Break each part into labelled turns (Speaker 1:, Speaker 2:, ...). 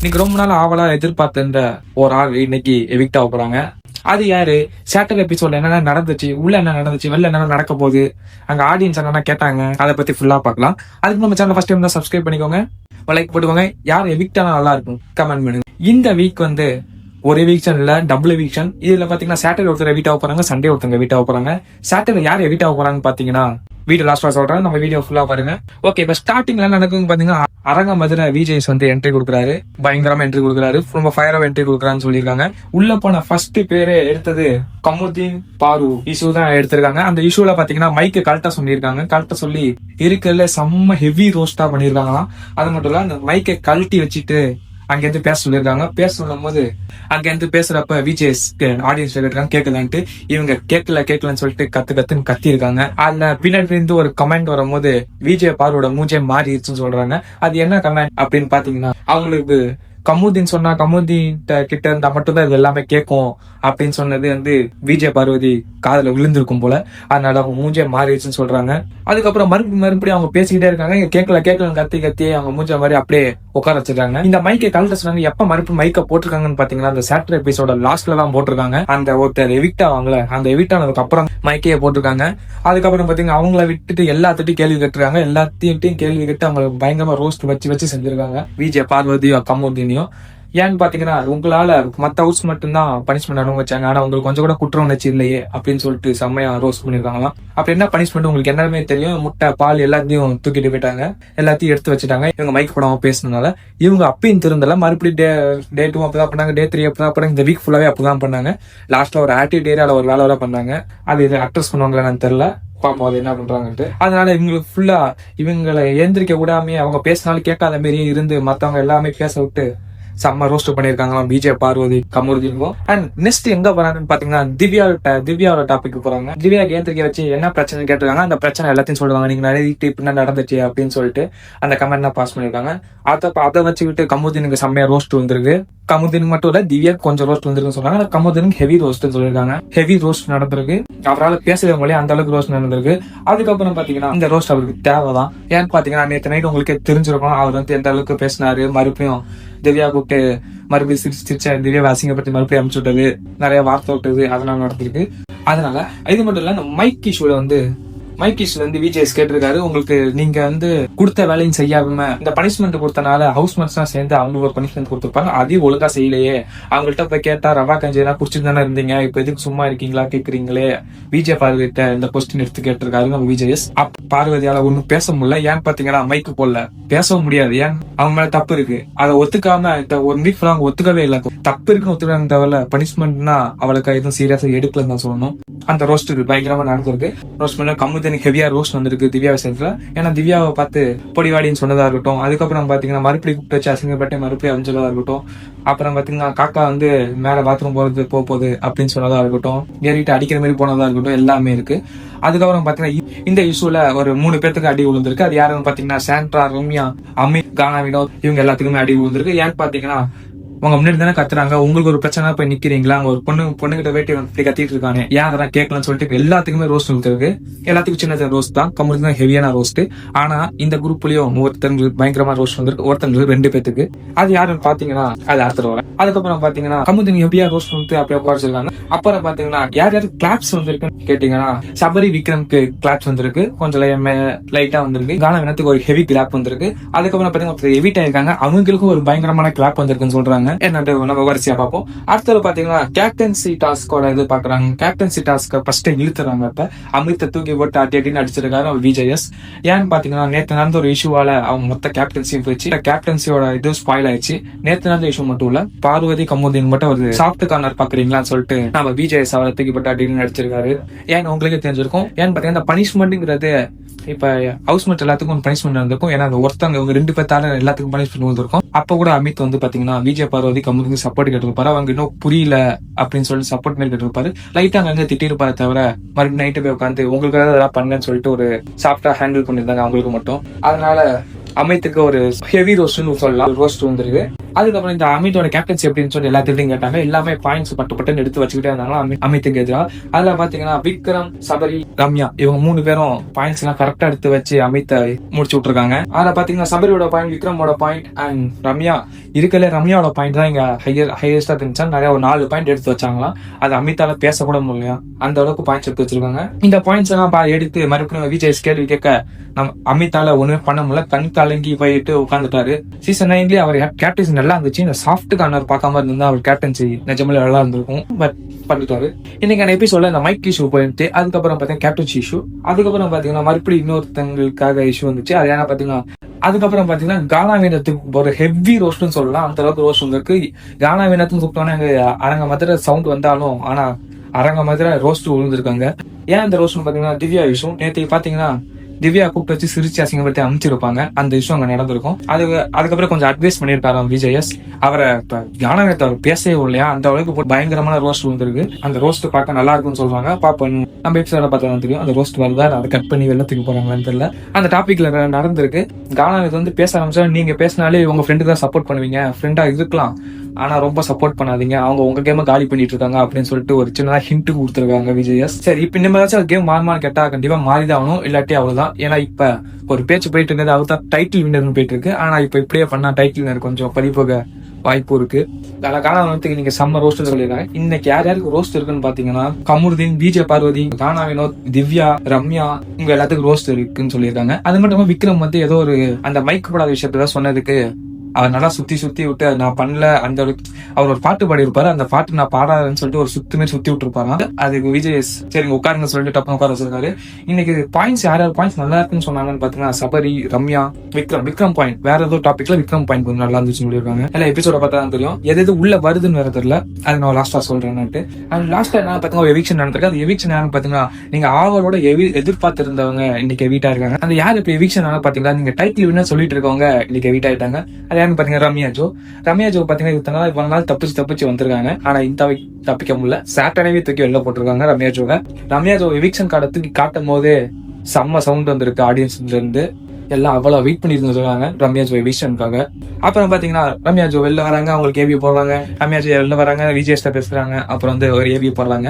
Speaker 1: இன்னைக்கு ரொம்ப நாள் ஆவலா எதிர்பார்த்திருந்த ஒரு ஆள் இன்னைக்கு எவிக்ட் ஆக போறாங்க. அது யாரு? சேட்டர் எபிசோட்ல என்னென்ன நடந்துச்சு? உள்ள என்ன நடந்துச்சு? வெளில என்ன நடக்க போகுது? அங்க ஆடியன்ஸ் என்னென்ன கேட்டாங்க? அதை பத்தி ஃபுல்லா பார்க்கலாம். அதுக்கு நம்ம சேனல் ஃபர்ஸ்ட் டைம் தான் சப்ஸ்கிரைப் பண்ணிக்கோங்க. லைக் போட்டுக்கோங்க. யார் எவிக்ட் ஆனா நல்லா இருக்கும்? கமெண்ட் பண்ணுங்க. இந்த வீக் வந்து ஒரு வீக்ஷன் இல்ல டபுள் எவிக்ஷன் இதுல பாத்தீங்கன்னா சாட்டர்டே ஒருத்தர் எவிட் ஆக போறாங்க சண்டே ஒருத்தங்க வீட்டாக ஆக போறாங்க. சாட்டர்டே யார் எவிட் ஆக போறாங்கன்னு பாத்தீங்கன்னா வீடியோ லாஸ்டா சொல்றேன். நம்ம வீடியோ ஃபுல்லா பாருங்க. ஓகே இப்ப ஸ்டார்டிங்ல என்ன நடக்கும் பாத்தீங்கன்னா அரங்க மதுரை விஜய்ஸ் வந்து என்ட்ரி கொடுக்குறாரு. பயங்கரமா என்ட்ரி கொடுக்குறாரு. ரொம்ப ஃபயரா என்ட்ரி கொடுக்குறான்னு சொல்லியிருக்காங்க. உள்ள போன ஃபர்ஸ்ட் பேரே எடுத்தது கமுதீன் பாரு. இஷ்யூ தான் எடுத்திருக்காங்க. அந்த இஷ்யூல பாத்தீங்கன்னா மைக்கு கரெக்டா சொல்லியிருக்காங்க. கரெக்டா சொல்லி இருக்கல செம்ம ஹெவி ரோஸ்டா பண்ணிருக்காங்களாம் அது மட்டும் இல்ல அந்த மைக்கை கழட்டி வச்சுட்டு அங்கேருந்து பேச சொல்லியிருக்காங்க பேச சொல்லும் போது அங்கேருந்து பேசுறப்ப விஜேஸ் ஆடியன்ஸ் இருக்காங்க கேட்கலான்ட்டு இவங்க கேட்கல கேட்கலன்னு சொல்லிட்டு கத்து கத்துன்னு கத்தி இருக்காங்க அதுல பின்னாடி இருந்து ஒரு கமெண்ட் வரும்போது விஜய் பார்வோட மூஞ்சே மாறிடுச்சுன்னு சொல்றாங்க. அது என்ன கமெண்ட் அப்படின்னு பாத்தீங்கன்னா அவங்களுக்கு கமுதீன் சொன்னா கமுதீன் கிட்ட இருந்தா மட்டும்தான் இது எல்லாமே கேட்கும் அப்படின்னு சொன்னது வந்து விஜய் பார்வதி காதல விழுந்திருக்கும் போல. அதனால அவங்க மூஞ்சே மாறிடுச்சுன்னு சொல்றாங்க. அதுக்கப்புறம் மறுபடியும் மறுபடியும் அவங்க பேசிக்கிட்டே இருக்காங்க. இங்க கேட்கல கேட்கல கத்தி கத்தி அவங்க மூஞ்ச மாதிரி அப்படியே உட்கார வச்சிருக்காங்க. இந்த மைக்கை கலட்ட சொன்னாங்க எப்ப மறுபடியும் மைக்கை போட்டிருக்காங்கன்னு பாத்தீங்கன்னா அந்த சாட்டர் எபிசோட லாஸ்ட்ல தான் போட்டிருக்காங்க. அந்த ஒருத்தர் எவிக்ட் ஆவாங்கல அந்த எவிக்ட் ஆனதுக்கு அப்புறம் மைக்கையே போட்டிருக்காங்க. அதுக்கப்புறம் பாத்தீங்கன்னா அவங்கள விட்டுட்டு எல்லாத்திட்டையும் கேள்வி கேட்டுருக்காங்க. எல்லாத்தையும் கேள்வி கேட்டு அவங்க பயங்கரமா ரோஸ்ட் வச்சு வச்சு செஞ்சிருக்காங்க. விஜய் கமுதீன் கமோதினியும் ஏன்னு பாத்தீங்கன்னா உங்களால மத்த ஹவுஸ் மட்டும்தான் பனிஷ்மெண்ட் அனுபவிச்சாங்க ஆனா உங்களுக்கு கொஞ்சம் கூட குற்ற உணர்ச்சி இல்லையே அப்படின்னு சொல்லிட்டு செம்மையா ரோஸ் பண்ணிருக்காங்களாம். அப்படி என்ன பனிஷ்மெண்ட் உங்களுக்கு என்னமே தெரியும். முட்டை பால் எல்லாத்தையும் தூக்கிட்டு போயிட்டாங்க. எல்லாத்தையும் எடுத்து வச்சுட்டாங்க. இவங்க மைக் போடாம பேசுனதுனால. இவங்க அப்பயும் திருந்தல. மறுபடியும் டே டே டூ அப்பதான் பண்ணாங்க. டே த்ரீ அப்பதான் பண்ணாங்க. இந்த வீக் ஃபுல்லாவே அப்பதான் பண்ணாங்க. லாஸ்ட்ல ஒரு ஆக்டிவிட்டி ஏரியால ஒரு வேலை வேலை பண்ணாங்க. அது இது அட்ரஸ் பண்ணுவாங்களான்னு தெரியல. பாப்போம் அது என்ன பண்றாங்கன்ட்டு. அதனால இவங்களுக்கு ஃபுல்லா இவங்களை எந்திரிக்க விடாமே அவங்க பேசினாலும் கேட்காத மாதிரியே இருந்து மத்தவங்க எல்லாமே பேச விட்டு செம்ம ரோஸ்ட் பண்ணியிருக்காங்களாம். பிஜே பார்வதி கமருதீனுக்கும் அண்ட் நெக்ஸ்ட் எங்க போறாங்கன்னு பாத்தீங்கன்னா திவ்யா திவ்யாவோட டாபிக் போறாங்க. திவ்யா கேந்திரிக்க வச்சு என்ன பிரச்சனை கேட்டிருக்காங்க? அந்த பிரச்சனை எல்லாத்தையும் சொல்லுவாங்க. நீங்க நிறைய இப்ப என்ன நடந்துச்சு? அப்படின்னு சொல்லிட்டு அந்த கமெண்ட் தான் பாஸ் பண்ணிருக்காங்க அதை அதை வச்சுக்கிட்டு கமுதீனுக்கு செம்மையா ரோஸ்ட் வந்திருக்கு. கமுதினுக்கு மட்டும் இல்ல திவ்யா கொஞ்சம் ரோஸ்ட் வந்திருக்குன்னு சொல்றாங்க கமுதினுக்கு ஹெவி ரோஸ்ட் சொல்லியிருக்காங்க. ஹெவி ரோஸ்ட் நடந்திருக்கு. அவரால் பேசுறவங்களே அந்த அளவுக்கு ரோஸ்ட் நடந்திருக்கு. அதுக்கப்புறம் பாத்தீங்கன்னா இந்த ரோஸ்ட் அவருக்கு தேவைதான். ஏன்னு பாத்தீங்கன்னா நேற்று நைட் உங்களுக்கே தெரிஞ்சிருக்கும். அவர் வந்து எந்த அளவுக்கு பேசினாரு மறுபடியும் திவ்யா கூப்பிட்டு மறுபடியும் சிரிச்சு சிரிச்சா திவ்யா அசிங்கப்பட்டு மறுபடியும் அனுப்பிச்சு விட்டது. நிறைய வார்த்தை விட்டது. அதெல்லாம் நடந்திருக்கு. அதனால இது மட்டும் இல்ல இந்த மைக் இஷ்யூல வந்து மைக் வந்து விஜேஎஸ் கேட்டிருக்காரு. உங்களுக்கு நீங்க வந்து கொடுத்த வேலையும் செய்யாம இந்த பனிஷ்மெண்ட் கொடுத்தனால ஹவுஸ் மேட்ஸ் சேர்ந்து அவங்க ஒரு பனிஷ்மெண்ட் கொடுத்துருப்பாங்க. அதையும் ஒழுங்கா செய்யலையே. அவங்கள்ட்ட போய் கேட்டா ரவா கஞ்சி எல்லாம் குடிச்சிட்டு தானே இருந்தீங்க? இப்ப எதுக்கு சும்மா இருக்கீங்களா? கேக்குறீங்களே. விஜய் பார்வதிட்ட இந்த கொஸ்டின் எடுத்து கேட்டிருக்காரு நம்ம விஜயஸ் அப் பார்வதியால ஒண்ணும் பேச முடியல. ஏன்னு பாத்தீங்கன்னா மைக்கு போடல. பேசவும் முடியாது. ஏன்? அவங்க மேல தப்பு இருக்கு. அதை ஒத்துக்காம இந்த ஒன் வீக் அவங்க ஒத்துக்கவே இல்லை. தப்பு இருக்குன்னு ஒத்துக்காங்க தவிர பனிஷ்மெண்ட்னா அவளுக்கு எதுவும் சீரியஸா எடுக்கலன்னு தான் சொல்லணும். அந்த ரோஸ்ட் பயங்கரமா நடந்திருக்கு. ரோஸ்ட் பண்ண கம்மு எனக்கு ஹெவியா ரோஸ்ட் வந்திருக்கு திவ்யா விஷயத்தில் ஏன்னா திவ்யாவை பார்த்து பொடிவாடின்னு சொன்னதாக இருக்கட்டும். அதுக்கப்புறம் பார்த்தீங்கன்னா மறுபடியும் கூப்பிட்டு வச்சு அசிங்கப்பட்டு மறுபடியும் அஞ்சலதா இருக்கட்டும். அப்புறம் பார்த்தீங்கன்னா காக்கா வந்து மேலே பாத்ரூம் போகிறது போக போகுது அப்படின்னு சொன்னதாக இருக்கட்டும். ஏறிட்டு அடிக்கிற மாதிரி போனதாக இருக்கட்டும். எல்லாமே இருக்கு. அதுக்கப்புறம் பார்த்தீங்கன்னா இந்த இஷ்யூல ஒரு மூணு பேர்த்துக்கு அடி விழுந்திருக்கு. அது யாருன்னு பார்த்தீங்கன்னா சாண்ட்ரா ரம்யா அமித் கானா வினோத் இவங்க எல்லாத்துக்குமே அடி விழுந்திருக்கு. ஏன்னு பார்த்தீங்கன்னா உங்க முன்னாடி தானே கத்துறாங்க? உங்களுக்கு ஒரு பிரச்சனை போய் நிக்கிறீங்களா? அங்க ஒரு பொண்ணு பொண்ணுகிட்ட வேட்டி இப்படி கத்திட்டு இருக்கானே. ஏன் அதெல்லாம் கேட்கலாம்னு சொல்லிட்டு எல்லாத்துக்குமே ரோஸ்ட் இருக்கு. எல்லாத்துக்கும் சின்ன ரோஸ்ட் தான். கம்முக்கு தான் ஹெவியான ரோஸ்ட் ஆனா இந்த குரூப்லயும் ஒருத்தங்களுக்கு பயங்கரமா ரோஸ்ட் வந்திருக்கு. ஒருத்தங்களுக்கு ரெண்டு பேத்துக்கு. அது யாருன்னு பாத்தீங்கன்னா அது அடுத்த வரேன் அதுக்கப்புறம் பாத்தீங்கன்னா கமுதினி எப்படியா ரோஸ்ட் வந்து அப்படியே குறைச்சிருக்காங்க அப்புறம் பாத்தீங்கன்னா யார் யாரு கிளாப்ஸ் வந்திருக்குன்னு கேட்டீங்கன்னா சபரி விக்ரம்க்கு கிளாப்ஸ் வந்திருக்கு. கொஞ்சம் லைட்டா வந்திருக்கு. கான வினத்துக்கு ஒரு ஹெவி கிளாப் வந்திருக்கு. அதுக்கப்புறம் பாத்தீங்கன்னா ஒருத்தர் எவிட் ஆயிருக்காங்க. அவங்களுக்கும் ஒரு பயங்கரமான கிளாப் வந்திருக்குன்னு சொல்றாங்க. என்னட்டு நம்ம வரிசையா பார்ப்போம். அடுத்தது பாத்தீங்கன்னா கேப்டன்சி டாஸ்கோட இது பாக்குறாங்க. கேப்டன்சி டாஸ்க ஃபர்ஸ்ட் இழுத்துறாங்க இப்ப. அமிர்த தூக்கி போட்டு அடி அடின்னு அடிச்சிருக்காரு விஜயஸ். ஏன்னு பாத்தீங்கன்னா நேத்து நடந்த ஒரு இஷ்யூவால அவங்க மொத்த கேப்டன்சியும் போயிடுச்சு. கேப்டன்சியோட இது ஸ்பாயில் ஆயிடுச்சு. நேத்து நடந்த இஷ்யூ மட்டும் இல்ல பார்வதி கமுதின் மட்டும் ஒரு சாஃப்ட் கார்னர் பாக்குறீங்களான்னு சொல்லிட்டு நம்ம விஜயஸ் அவரை தூக்கி போட்டு அடின்னு அடிச்சிருக்காரு. ஏன்னு உங்களுக்கே தெரிஞ்சிருக்கும். ஏன்னு பாத்தீங்கன்னா பனிஷ்மெண்ட்ங்கிறது இப்ப ஹவுஸ் மேட் எல்லாத்துக்கும் பனிஷ்மெண்ட் நடந்திருக்கும் ஏன்னா ஒருத்தவங்க இவங்க ரெண்டு பேர்த்தால எல்லாத்துக்கும் பனிஷ்மெண்ட் வந்திருக்கும். அப்ப கூட அமித் வந்து பாத்தீங்கன்னா விஜய் பார்வதி கமுதிக்கு சப்போர்ட் கேட்டிருப்பாரு. அவங்க இன்னும் புரியல அப்படின்னு சொல்லிட்டு சப்போர்ட் மாதிரி கேட்டிருப்பாரு. லைட்டா அங்க திட்டிருப்பாரு தவிர மறுபடியும் நைட்டு போய் உட்காந்து உங்களுக்கு ஏதாவது பண்ணுங்கன்னு சொல்லிட்டு ஒரு சாஃப்டா ஹேண்டில் பண்ணிருந்தாங்க அவங்களுக்கு மட்டும். அதனால அமித்துக்கு ஒரு ஹெவி ரோஸ்ட்னு சொல்லலாம். ரோஸ்ட் வந்துருக்கு அதுக்கப்புறம் இந்த அமித்தோட கேப்டன்சி எப்படின்னு சொல்லி எல்லாத்தையும் கேட்டாங்க. எல்லாமே பாயிண்ட்ஸ் பட்டு பட்டுன்னு எடுத்து வச்சுக்கிட்டே இருந்தாங்க. அமி- அமித்துக்கு எதிராக அதுல பாத்தீங்கன்னா விக்ரம் சபரி ரம்யா இவங்க மூணு பேரும் பாயிண்ட்ஸ் எல்லாம் கரெக்டா எடுத்து வச்சு அமித்தை முடிச்சு விட்டுருக்காங்க. அதுல பாத்தீங்கன்னா சபரியோட பாயிண்ட் விக்ரமோட பாயிண்ட் அண்ட் ரம்யா. இருக்கல ரம்யாவோட பாயிண்ட் தான் இங்க ஹையர் ஹையஸ்டா இருந்துச்சா? நிறைய ஒரு நாலு பாயிண்ட் எடுத்து வச்சாங்களாம். அது அமித்தால பேசக்கூட கூட முடியல அந்த அளவுக்கு பாயிண்ட்ஸ் எடுத்து வச்சிருக்காங்க. இந்த பாயிண்ட்ஸ் எல்லாம் பா- எடுத்து மறுபடியும் விஜய் கேள்வி கேட்க நம்ம அமித்தால ஒண்ணுமே பண்ண முடியல. கண் கலங்கி போயிட்டு உட்காந்துட்டாரு சீசன் நைன்லயே அவர் கேப்டன்சி நல்லா இருந்துச்சு. இந்த சாஃப்ட் கார்னர் பார்க்காம இருந்தா அவர் கேப்டன்சி நிஜமே நல்லா இருந்திருக்கும். பட் பண்ணிட்டாரு. இன்னைக்கான எபிசோட இந்த மைக் இஷ்யூ போயிட்டு அதுக்கப்புறம் பாத்தீங்கன்னா கேப்டன்சி இஷ்யூ அதுக்கப்புறம் பாத்தீங்கன்னா மறுபடியும் இன்னொருத்தங்களுக்காக இஷ்யூ வந்துச்சு. அது ஏன்னா பாத்தீங்கன்னா அதுக்கப்புறம் பாத்தீங்கன்னா கானா வீணத்துக்கு ஒரு ஹெவி ரோஸ்ட்னு சொல்லலாம். அந்த அளவுக்கு ரோஸ்ட் வந்துருக்கு. கானா வீணத்துன்னு கூப்பிட்டோன்னே எங்கள் அரங்க மதுரை சவுண்ட் வந்தாலும் ஆனா அரங்க மதுரை ரோஸ்ட் விழுந்திருக்காங்க. ஏன் அந்த ரோஸ்ட்னு பாத்தீங்கன்னா திவ்யா இஷ்யூ நேற்று பாத்தீங்கன்னா திவ்யா கூப்பிட்டு வச்சு சிரிச்சு அசிங்கப்படுத்தி அமைச்சிருப்பாங்க. அந்த விஷயம் அங்க நடந்திருக்கும். அது அதுக்கப்புறம் கொஞ்சம் அட்வைஸ் பண்ணியிருக்காரு விஜயஸ். அவரை இப்ப ஞானகத்தை அவர் பேசவே இல்லையா? அந்த அளவுக்கு பயங்கரமான ரோஸ்ட் வந்திருக்கு அந்த ரோஸ்ட் பார்க்க நல்லா இருக்கும்னு சொல்றாங்க. பாப்போம் நம்ம எபிசோட பார்த்தா தான் தெரியும். அந்த ரோஸ்ட் வருதா தான் அதை கட் பண்ணி வெள்ளத்துக்கு போறாங்களான்னு தெரியல. அந்த டாபிக்ல நடந்திருக்கு. கானாவித் வந்து பேச ஆரம்பிச்சா நீங்க பேசினாலே உங்க ஃப்ரெண்டு தான் சப்போர்ட் பண்ணுவீங்க. ஃப்ரெண்டா இருக்கலாம். ஆனா ரொம்ப சப்போர்ட் பண்ணாதீங்க. அவங்க உங்க கேம காலி பண்ணிட்டு இருக்காங்க அப்படின்னு சொல்லிட்டு ஒரு சின்னதாக ஹிண்ட் கொடுத்துருக்காங்க விஜயஸ். சரி இப்ப இந்த மாதிரி கேம் மாறுமான்னு கேட்டா கண்டிப்பா மாறிதான் ஆகணும். இல்லாட்டி அவ்வளவுதான். ஏன்னா இப்ப ஒரு பேச்சு போயிட்டு இருந்தது அவர் தான் டைட்டில் வின்னர்னு போயிட்டு இருக்கு. ஆனா இப்ப இப்படியே பண்ணா டைட்டில் வின்னர் கொஞ்சம் பறிப்போக வாய்ப்பு இருக்கு. கானாவினத்துக்கு நீங்க செம்ம ரோஸ்டர் சொல்லிடுறேன் இன்னைக்கு யார் யாருக்கு ரோஸ்ட் இருக்குன்னு பாத்தீங்கன்னா கமுருதீன் விஜய் பார்வதி கானா வினோத் திவ்யா ரம்யா உங்க எல்லாத்துக்கும் ரோஸ்ட் இருக்குன்னு சொல்லியிருக்காங்க. அது மட்டும் இல்லாம விக்ரம் வந்து ஏதோ ஒரு அந்த மைக் படாத விஷயத்த சொன்னதுக்கு அவர் நல்லா சுத்தி சுத்தி விட்டு நான் பண்ணல. அந்த அவர் ஒரு பாட்டு பாடி இருப்பாரு அந்த பாட்டு நான் பாடாதுன்னு சொல்லிட்டு ஒரு சுத்துமே சுத்தி விட்டுருப்பாரு. அதுக்கு விஜய் சரிங்க உட்காருங்க சொல்லிட்டு டப்புனு உட்கார வச்சிருக்காரு. இன்னைக்கு பாயிண்ட்ஸ் யார் யார் பாயிண்ட்ஸ் நல்லா இருக்குன்னு சொன்னாங்கன்னு பாத்தீங்கன்னா சபரி ரம்யா விக்ரம் விக்ரம் பாயிண்ட் வேற ஏதோ டாபிக்ல விக்ரம் பாயிண்ட் கொஞ்சம் நல்லா இருந்துச்சு சொல்லியிருக்காங்க. எல்லாம் எபிசோட பார்த்தா தான் தெரியும். எது எது உள்ள வருதுன்னு வேற தெரியல. அது நான் லாஸ்டா சொல்றேன்னுட்டு அண்ட் லாஸ்டா என்ன பாத்தீங்கன்னா ஒரு எவிக்ஷன் நடந்திருக்கு. அந்த எவிக்ஷன் யாரும் பாத்தீங்கன்னா நீங்க ஆவலோட எவி எதிர்பார்த்திருந்தவங்க இன்னைக்கு எவிட் இருக்காங்க. அந்த யார் இப்ப எவிக்ஷன் ஆனா பாத்தீங்கன்னா நீங்க டைட்டில் வின்னு சொல்லிட்டு இருக்கவங்க இன்னைக்கு எவிட் ஆயிட்டாங்க. அது யாருன்னு பாத்தீங்கன்னா ரம்யா ஜோ. ரம்யா ஜோ பாத்தீங்கன்னா இத்தனை நாள் இவ்வளவு நாள் தப்பிச்சு தப்பிச்சு வந்திருக்காங்க. ஆனா இந்த தப்பிக்க முடியல. சாட்டர்டேவே தூக்கி வெளில போட்டிருக்காங்க ரம்யா ஜோவை. ரம்யா ஜோ எவிக்ஷன் கார்டை தூக்கி காட்டும் போதே செம்ம சவுண்ட் வந்திருக்கு ஆடியன்ஸ்ல இருந்து. எல்லாம் அவ்வளவு வெயிட் பண்ணி இருந்திருக்காங்க ரம்யா ஜோ எவிக்ஷனுக்காக அப்புறம் பாத்தீங்கன்னா ரம்யா ஜோ வெளில வராங்க அவங்களுக்கு ஏவி போடுறாங்க. ரம்யா ஜோ வெளில வராங்க விஜயஸ்ட பேசுறாங்க அப்புறம் வந்து ஒரு ஏவி போடுறாங்க.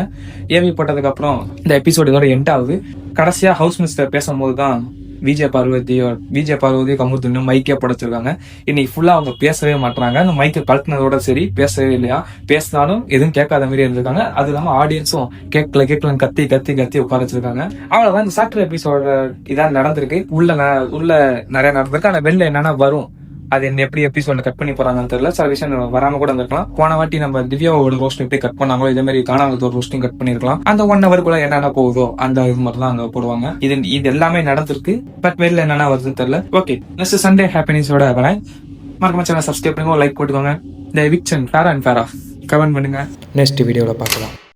Speaker 1: ஏவி போட்டதுக்கு அப்புறம் இந்த எபிசோடு இதோட எண்ட் ஆகுது. கடைசியா ஹவுஸ் மினிஸ்டர் பேசும்போது தான் விஜய் பார்வதி விஜய் பார்வதி கமுத்துன்னு மைக்கே படைச்சிருக்காங்க. இன்னைக்கு ஃபுல்லா அவங்க பேசவே மாட்டாங்க அந்த மைக்கை கழட்டினதோட சரி பேசவே இல்லையா? பேசினாலும் எதுவும் கேட்காத மாதிரி இருந்திருக்காங்க. அது இல்லாம ஆடியன்ஸும் கேட்கல கேட்கலன்னு கத்தி கத்தி கத்தி உட்கார வச்சிருக்காங்க. அவ்வளவுதான். இந்த சாட்டர் எபிசோட இதான் நடந்திருக்கு. உள்ள ந- உள்ள நிறைய நடந்திருக்கு. ஆனா வெளில என்னன்னா வரும். அது என்ன எப்படி எபிசோட கட் பண்ணி போறாங்கன்னு தெரியல. சில விஷயம் வராம கூட இருந்திருக்கலாம். போன வாட்டி நம்ம திவ்யாவோட ரோஸ்ட் எப்படி கட் பண்ணாங்களோ இதே மாதிரி காணாமல் ஒரு ரோஸ்டிங் கட் பண்ணிருக்கலாம். அந்த ஒன் ஹவருக்குள்ள என்னென்ன போகுதோ அந்த இது மாதிரி தான் அங்க போடுவாங்க. இது இது எல்லாமே நடந்திருக்கு. பட் வெளில என்னென்ன வருதுன்னு தெரியல. ஓகே நெக்ஸ்ட் சண்டே ஹாப்பினஸோட வரேன் மறக்காம சேனல் சப்ஸ்கிரைப் பண்ணுங்க லைக் போட்டுக்கோங்க. இந்த eviction fair and fair of comment பண்ணுங்க. நெக்ஸ்ட் வீடியோவில் பார்க்கலாம்.